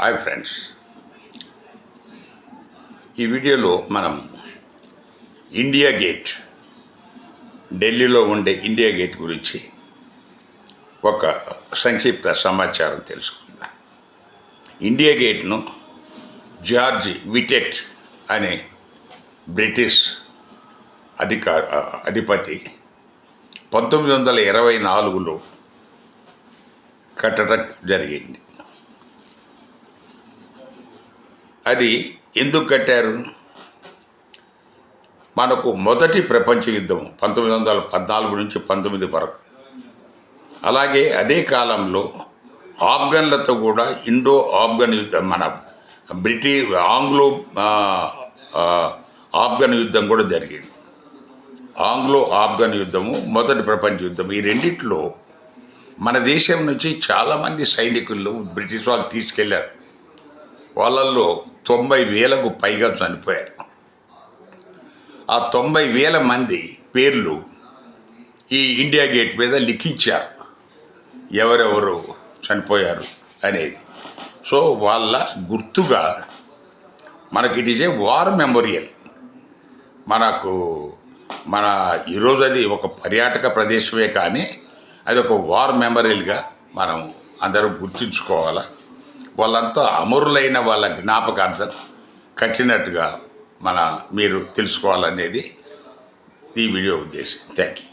Hi friends ఈ వీడియోలో మనం ఇండియా గేట్ ఢిల్లీలో ఉండే ఇండియా గేట్ గురించి ఒక సంక్షిప్త సమాచారం తెలుసుకుందాం. ఇండియా గేట్ను జార్జ్ విటెట్ అనే బ్రిటిష్ అధికార అధిపతి పంతొమ్మిది వందల ఇరవై నాలుగులో కట్టడం జరిగింది. అది ఎందుకు కట్టారు? మనకు మొదటి ప్రపంచ యుద్ధం పంతొమ్మిది వందల పద్నాలుగు నుంచి పంతొమ్మిది వరకు. అలాగే అదే కాలంలో ఆఫ్ఘన్లతో కూడా ఇండో ఆఫ్ఘన్ యుద్ధం మన బ్రిటిష్ ఆంగ్లో ఆఫ్ఘన్ యుద్ధం కూడా జరిగింది. ఆంగ్లో ఆఫ్ఘన్ యుద్ధము మొదటి ప్రపంచ యుద్ధం. ఈ రెండిట్లో మన దేశం నుంచి చాలామంది సైనికులు బ్రిటిష్ వాళ్ళు తీసుకెళ్ళారు. వాళ్ళల్లో తొంభై వేలకు పైగా చనిపోయారు. ఆ తొంభై వేల మంది పేర్లు ఈ ఇండియా గేట్ మీద లిఖించారు. ఎవరెవరు చనిపోయారు అనేది. సో వాళ్ళ గుర్తుగా మనకి it is a war memorial. మనకు మన ఈరోజు అది ఒక పర్యాటక ప్రదేశమే కానీ అది ఒక వార్ మెమరియల్గా మనం అందరం గుర్తుంచుకోవాలా? వాళ్ళంతా అమరులైన వాళ్ళ జ్ఞాపకార్థం కట్టినట్టుగా మన మీరు తెలుసుకోవాలనేది ఈ వీడియో ఉద్దేశం. Thank you